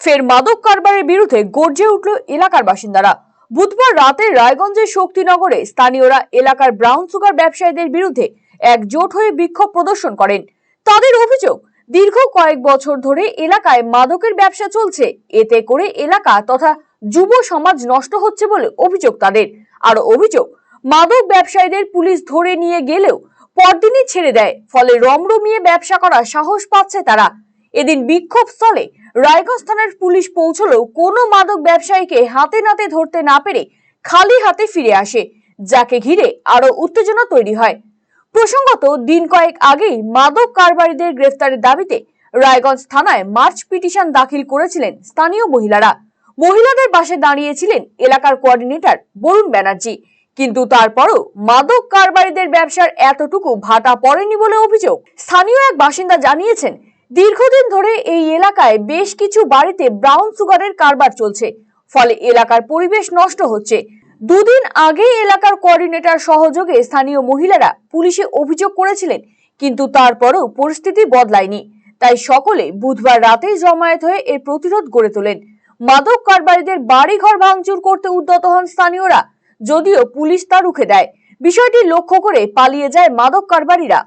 ফের মাদক কারবারের বিরুদ্ধে গর্জে উঠল এলাকার বাসিন্দারা। বুধবার রাতে রায়গঞ্জের শক্তিনগরে স্থানীয়রা এলাকার ব্রাউন সুগার ব্যবসায়ীদের বিরুদ্ধে একজোট হয়ে বিক্ষোভ প্রদর্শন করেন। তাদের অভিযোগ, দীর্ঘ কয়েক বছর ধরে এলাকায় মাদকের ব্যবসা চলছে, এতে করে এলাকা তথা যুব সমাজ নষ্ট হচ্ছে বলে অভিযোগ তাদের। আর অভিযোগ, মাদক ব্যবসায়ীদের পুলিশ ধরে নিয়ে গেলেও পরদিনই ছেড়ে দেয়, ফলে রমরমিয়ে ব্যবসা করার সাহস পাচ্ছে তারা। এদিন বিক্ষোভ স্থলে রায়গঞ্জ থানার পুলিশ পৌঁছলেও কোনো মাদক ব্যবসায়ীকে হাতে নাতে ধরতে না পেরে খালি হাতে ফিরে আসে, যাকে ঘিরে আরও উত্তেজনা তৈরি হয়। প্রসঙ্গত, দিন কয়েক আগেই মাদক কারবারিদের গ্রেফতারের দাবিতে রায়গঞ্জ থানায় মার্চ পিটিশন দাখিল করেছিলেন স্থানীয় মহিলারা। মহিলাদের পাশে দাঁড়িয়েছিলেন এলাকার কোঅর্ডিনেটর বরুণ ব্যানার্জি। কিন্তু তারপরও মাদক কারবারিদের ব্যবসার এতটুকু ভাটা পড়েনি বলে অভিযোগ। স্থানীয় এক বাসিন্দা জানিয়েছেন দীর্ঘদিন ধরে এই এলাকায় বেশ কিছু বাড়িতে ব্রাউন সুগারের কারবার চলছে। ফলে এলাকার পরিবেশ নষ্ট হচ্ছে। দুদিন আগে এলাকার কোঅর্ডিনেটর সহযোগে স্থানীয় মহিলারা পুলিশে অভিযোগ করেছিলেন, কিন্তু তারপরেও পরিস্থিতি বদলায়নি। তাই সকলে বুধবার রাতেই জমায়েত হয়ে এর প্রতিরোধ গড়ে তোলেন। মাদক কারবারিদের বাড়িঘর ভাঙচুর করতে উদ্যত হন স্থানীয়রা, যদিও পুলিশ তা রুখে দেয়। বিষয়টি লক্ষ্য করে পালিয়ে যায় মাদক কারবারিরা।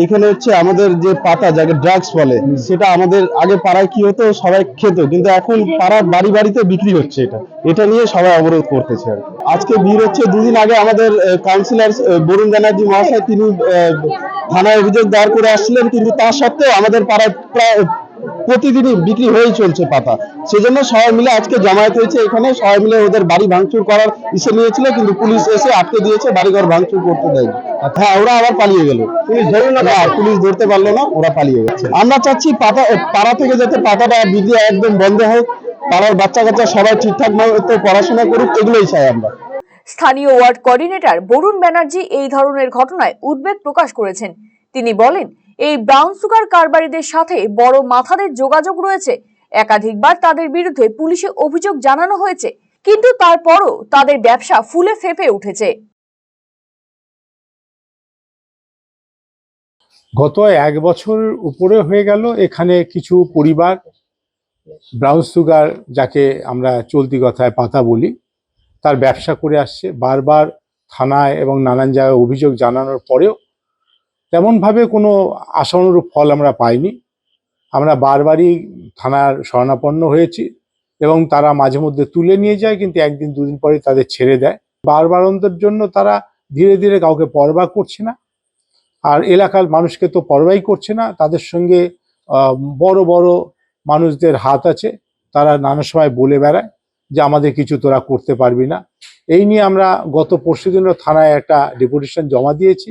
এইখানে হচ্ছে আমাদের যে পাতা যাকে ড্রাগস বলে, সেটা আমাদের আগে পাড়ায় কি হতো? সবাই খেত, কিন্তু এখন পাড়ার বাড়ি বাড়িতে বিক্রি হচ্ছে এটা। এটা নিয়ে সবাই অবরোধ করতেছে আজকে ভিড় হচ্ছে, দুদিন আগে আমাদের কাউন্সিলর বরুণ ব্যানার্জি মহাশয়, তিনি থানায় অভিযোগ দায়ের করে আসছিলেন, কিন্তু তার সত্ত্বেও আমাদের পাড়ায় প্রায় প্রতিদিনই বিক্রি হয়েই চলছে পাতা। সেজন্য সবাই মিলে আজকে জামায়াত হয়েছে এখানে। সবাই মিলে ওদের বাড়ি ভাঙচুর করার ইসে নিয়েছিল কিন্তু পুলিশ এসে আটকে দিয়েছে বাড়িঘর ভাঙচুর করতে দেয়নি। হ্যাঁ ওরা আবার পালিয়ে গেল। পুলিশ ধরল না পুলিশ ধরতে পারল না ওরা পালিয়ে গেছে। আমরা চাচ্ছি পাতা পাড়া থেকে যাতে পাতাটা বিক্রি একদম বন্ধ হোক পাড়ার বাচ্চা কাচ্চা সবাই ঠিকঠাক মতো পড়াশোনা করুক এগুলোই চাই আমরা। স্থানীয় ওয়ার্ড কোঅর্ডিনেটর বরুণ ব্যানার্জি এই ধরনের ঘটনায় উদ্বেগ প্রকাশ করেছেন। তিনি বলেন এই ব্রাউন সুগার কারবারিদের সাথে বড় মাথাদের যোগাযোগ রয়েছে। একাধিকবার তাদের বিরুদ্ধে পুলিশে অভিযোগ জানানো হয়েছে, কিন্তু তারপরও তাদের ব্যবসা ফুলে ফেপে উঠেছে। গত এক বছর উপরে হয়ে গেল এখানে কিছু পরিবার ব্রাউন সুগার যাকে আমরা চলতি কথায় পাতা বলি, তার ব্যবসা করে আসছে। বারবার থানায় এবং নানান জায়গায় অভিযোগ জানানোর পরেও তেমনভাবে কোনো আশানুরূপ ফল আমরা পাইনি। আমরা বারবারই থানার শরণাপন্ন হয়েছি এবং তারা মাঝে মধ্যে তুলে নিয়ে যায়, কিন্তু একদিন, দুদিন পরে তাদের ছেড়ে দেয়। বারবারন্তের জন্য তারা ধীরে ধীরে কাউকে পরবা করছে না। আর এলাকার মানুষকে তো পরবাই করছে না। তাদের সঙ্গে বড় বড় মানুষদের হাত আছে। তারা নানা সময় বলে বেড়ায় যে, আমাদের কিছু তোরা করতে পারবি না। এই নিয়ে আমরা গত পরশুদিনও থানায় একটা ডেপুটেশন জমা দিয়েছি।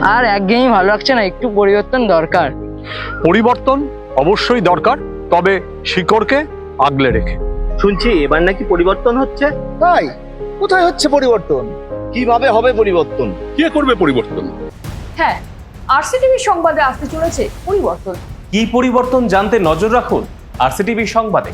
আর একঘেয়েমি ভালো লাগছে না একটু পরিবর্তন দরকার। পরিবর্তন অবশ্যই দরকার তবে শিকড়কে আগলে রেখে। শুনছি এবার নাকি পরিবর্তন হচ্ছে? তাই? কোথায় হচ্ছে পরিবর্তন? কীভাবে হবে পরিবর্তন? কে করবে পরিবর্তন? হ্যাঁ আরসিটিভি সংবাদে আসতে চলেছে পরিবর্তন। কি পরিবর্তন জানতে নজর রাখুন আরসিটিভি সংবাদে।